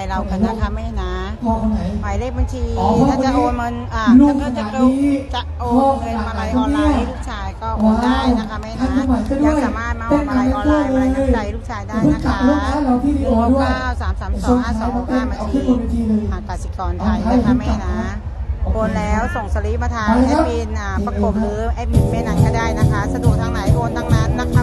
น์เรากันนะคะแม่นะพ่อคนไหน หมายเลขบัญชีอ๋อพ่อถ้าจะโอนเงินอ่าลูกถ้าจะขนาดนี้จะโอนเงินมาลัยออนไลน์ให้ลูกชายก็โอนได้นะคะแม่นะยังสามารถมาโอนมาลัยออนไลน์มาลัยน้ำใจลูกชายได้นะคะลูกค้าเราที่ดีโอด้วย เก้าสามสามสองห้าสองหกห้าบัญชีหากสิกรไทยนะคะแม่นะ โอนแล้วส่งสลิปมาทางแอดมินอ่าประกบหรือแอดมินแม่นั้นก็ได้นะคะ สะดวกทางไหนโอนทางนั้นนะคะ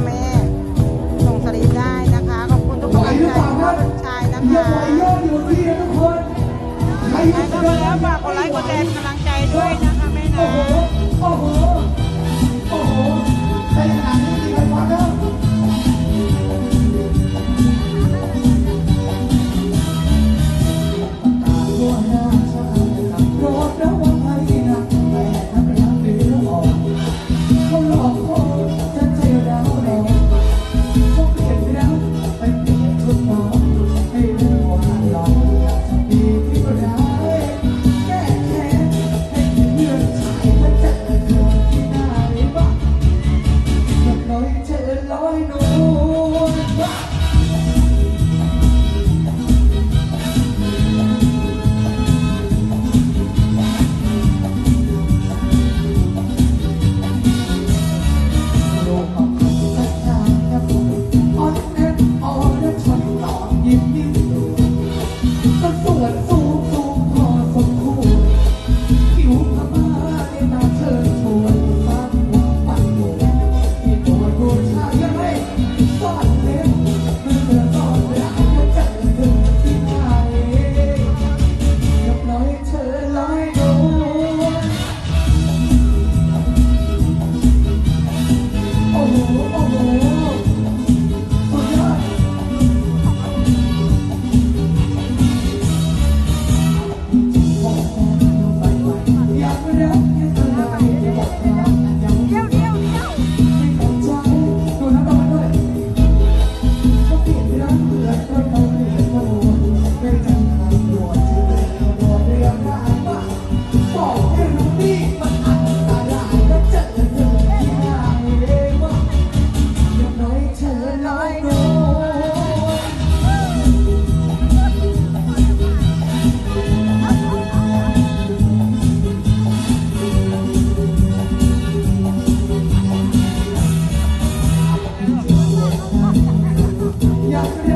ฝากกดไลค์กดแชร์กำลังใจด้วยนะคะแม่โอ้นะ 야 그래.